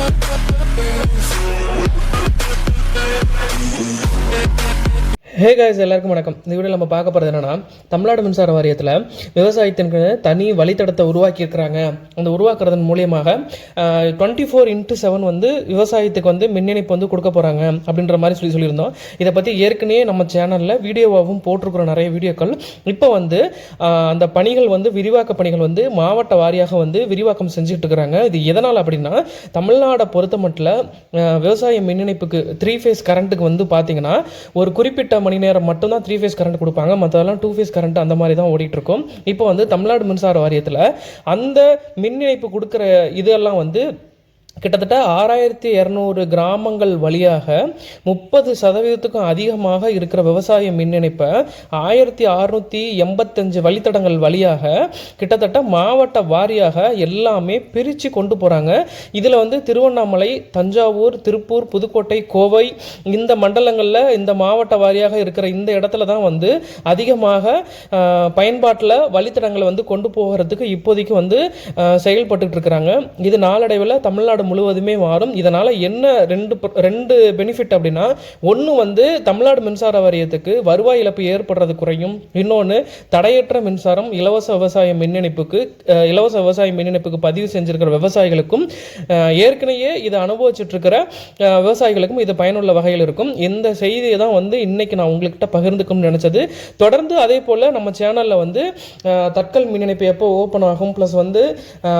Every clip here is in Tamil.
Yeah. ஹே காய்ஸ் எல்லாருக்கும் வணக்கம். இந்த வீடியோ நம்ம பார்க்க போகிறது என்னென்னா தமிழ்நாடு மின்சார வாரியத்தில் விவசாயத்திற்கு தனி வழித்தடத்தை உருவாக்கியிருக்கிறாங்க. அந்த உருவாக்குறதன் மூலியமாக டுவெண்ட்டி ஃபோர் இன்ட்டு செவன் வந்து விவசாயத்துக்கு வந்து மின் இணைப்பு வந்து கொடுக்க போகிறாங்க அப்படின்ற மாதிரி சொல்லி சொல்லியிருந்தோம். இதை பற்றி ஏற்கனவே நம்ம சேனலில் வீடியோவாகவும் போட்டிருக்கிறோம் நிறைய வீடியோக்கள். இப்போ வந்து அந்த பணிகள் வந்து விரிவாக்க பணிகள் வந்து மாவட்ட வாரியாக வந்து விரிவாக்கம் செஞ்சுட்டு இருக்கிறாங்க. இது எதனால் அப்படின்னா தமிழ்நாடை பொறுத்த மட்டும் விவசாய மின் இணைப்புக்கு த்ரீ ஃபேஸ் கரண்ட்டுக்கு வந்து பார்த்திங்கன்னா ஒரு குறிப்பிட்ட மணி நேரம் மட்டும்தான் த்ரீ ஃபேஸ் கரண்ட் கொடுப்பாங்க. மற்றதெல்லாம் டூ ஃபேஸ் கரண்ட் அந்த மாதிரி தான் ஓடிட்டுருக்கும். இப்போ வந்து தமிழ்நாடு மின்சார வாரியத்தில் அந்த மின் இணைப்பு கொடுக்குற இதெல்லாம் வந்து கிட்டத்தட்ட ஆறாயிரத்தி இரநூறு கிராமங்கள் வழியாக முப்பது சதவீதத்துக்கும் அதிகமாக இருக்கிற விவசாய மின் இணைப்பை ஆயிரத்தி அறுநூற்றி எண்பத்தஞ்சு வழித்தடங்கள் வழியாக கிட்டத்தட்ட மாவட்ட வாரியாக எல்லாமே பிரித்து கொண்டு போகிறாங்க இதில் வந்து திருவண்ணாமலை தஞ்சாவூர் திருப்பூர் புதுக்கோட்டை கோவை இந்த மண்டலங்களில் இந்த மாவட்ட வாரியாக இருக்கிற இந்த இடத்துல தான் வந்து அதிகமாக பயன்பாட்டில் வழித்தடங்களை வந்து கொண்டு போகிறதுக்கு இப்போதைக்கு வந்து செயல்பட்டு இருக்கிறாங்க. இது நாளடைவில் தமிழ்நாடு முழுவதுமே மாறும். இதனால் என்ன ரெண்டு ரெண்டு பெனிஃபிட் அப்படின்னா ஒன்று வந்து தமிழ்நாடு மின்சார வாரியத்துக்கு வருவாய் இழப்பு ஏற்படுறது குறையும். இன்னொன்று தடையற்ற மின்சாரம் இலவச விவசாய மின் இணைப்புக்கு இலவச விவசாய மின் இணைப்புக்கு பதிவு செஞ்சிருக்கிற விவசாயிகளுக்கும் ஏற்கனவே இதை அனுபவிச்சுட்டு இருக்கிற விவசாயிகளுக்கும் இது பயனுள்ள வகையில் இருக்கும். இந்த செய்தியை தான் வந்து இன்னைக்கு நான் உங்கள்கிட்ட பகிர்ந்துக்கணும்னு நினச்சது. தொடர்ந்து அதே போல் நம்ம சேனலில் வந்து தற்கல் தட்கல் மின் இணைப்பு எப்போ ஓப்பன் ஆகும் ப்ளஸ் வந்து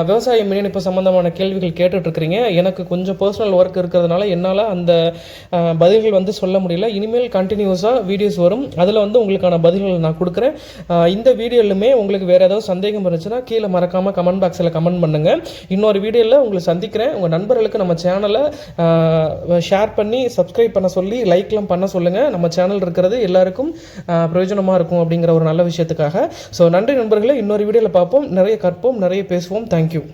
விவசாய மின் இணைப்பு சம்மந்தமான கேள்விகள் கேட்டுட்ருக்கிறீங்க எனக்கு கொஞ்சம் பர்சனல் ஒர்க் இருக்கிறதுனால என்னால் அந்த பதில்கள் வந்து சொல்ல முடியல. இனிமேல் கண்டினியூஸாக வீடியோஸ் வரும். அதில் வந்து உங்களுக்கான பதில்கள் நான் கொடுக்குறேன். இந்த வீடியோலுமே உங்களுக்கு வேறு ஏதாவது சந்தேகம் இருந்துச்சுன்னா கீழே மறக்காமல் கமெண்ட் பாக்ஸில் கமெண்ட் பண்ணுங்கள் இன்னொரு வீடியோவில் உங்களை சந்திக்கிறேன். உங்கள் நண்பர்களுக்கு நம்ம சேனலை ஷேர் பண்ணி சப்ஸ்கிரைப் பண்ண சொல்லி லைக்லாம் பண்ண சொல்லுங்கள் நம்ம சேனல் இருக்கிறது எல்லாருக்கும் பிரயோஜனமாக இருக்கும் அப்படிங்கிற ஒரு நல்ல விஷயத்துக்காக. ஸோ நன்றி நண்பர்களே. இன்னொரு வீடியோவில் பார்ப்போம். நிறைய கற்போம். நிறைய பேசுவோம். தேங்க்யூ